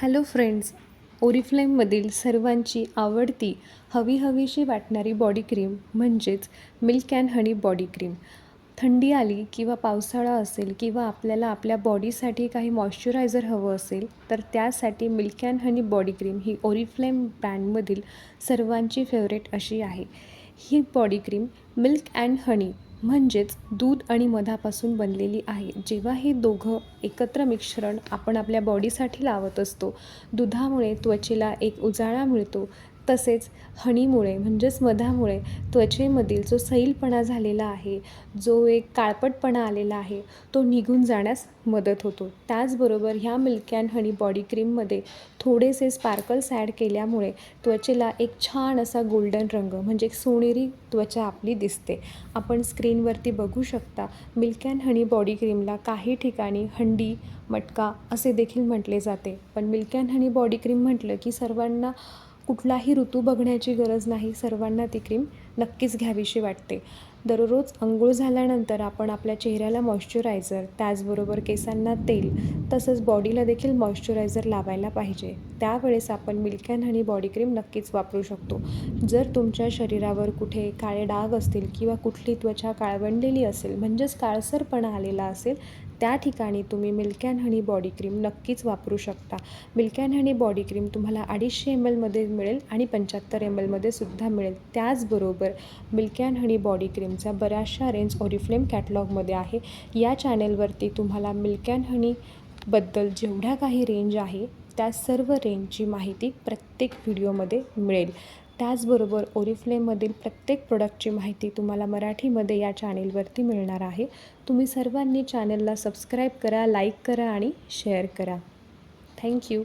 Hello friends ओरिफ्लेममधील सर्वांची आवडती हवी हवीशी वाटणारी बॉडी क्रीम म्हणजेच milk and honey body cream. थंडी आली किंवा पावसाळा असेल किंवा आपल्याला आपल्या बॉडीसाठी काही मॉइश्चरायझर हवं असेल तर त्यासाठी milk and honey body cream he Oriflame ब्रँडमधील सर्वांची फेवरेट अशी आहे. ही body cream milk and honey म्हणजेच दूध आणि मधापासून बनलेली आहे. जेव्हा हे दोघं एकत्र मिश्रण आपण आपल्या बॉडीसाठी लावत असतो दुधामुळे त्वचेला एक उजाळा मिळतो. तसेच हनीमुळे म्हणजेच मधामुळे त्वचेमधील जो सैलपणा झालेला आहे जो एक काळपटपणा आलेला आहे तो निघून जाण्यास मदत होतो. त्याचबरोबर ह्या मिल्क अँड हनी बॉडी क्रीममध्ये थोडेसे स्पार्कल्स ॲड केल्यामुळे त्वचेला एक छान असा गोल्डन रंग म्हणजे एक सोनेरी त्वचा आपली दिसते. आपण स्क्रीनवरती बघू शकता मिल्क अँड हनी बॉडी क्रीमला काही ठिकाणी हंडी मटका असे देखील म्हटले जाते. पण milk and honey body cream म्हटलं की सर्वांना कुठलाही ऋतू बघण्याची गरज नाही सर्वांना ती क्रीम नक्कीच घ्यावीशी वाटते. दररोज अंघोळ झाल्यानंतर आपण आपल्या चेहऱ्याला मॉइश्चरायझर त्याचबरोबर केसांना तेल तसंच बॉडीला देखील मॉइश्चरायझर लावायला पाहिजे. त्यावेळेस आपण milk and honey body cream नक्कीच वापरू शकतो. जर तुमच्या शरीरावर कुठे काळे डाग असतील किंवा कुठली त्वचा काळवंडलेली असेल म्हणजेच काळसरपणा आलेला असेल त्या ठिकाणी तुम्ही milk and honey body cream नक्कीच वापरू शकता. Milk and honey body cream तुम्हाला अडीचशे एम एलमध्ये मिळेल आणि पंच्याहत्तर एम एलमध्ये सुद्धा मिळेल. त्याचबरोबर मिल्क अँड हनी बॉडी क्रीमचा बऱ्याचशा रेंज ओरिफ्लेम कॅटलॉगमध्ये आहे. या चॅनेलवरती तुम्हाला मिल्क अँड हनीबद्दल जेवढ्या काही रेंज आहे त्या सर्व रेंजची माहिती प्रत्येक व्हिडिओमध्ये मिळेल. त्याचबरोबर ओरिफ्लेममधील प्रत्येक प्रोडक्टची माहिती तुम्हाला मराठीमध्ये या चॅनेलवरती मिळणार आहे. तुम्ही सर्वांनी चॅनलला सबस्क्राईब करा लाईक करा आणि शेअर करा. थँक्यू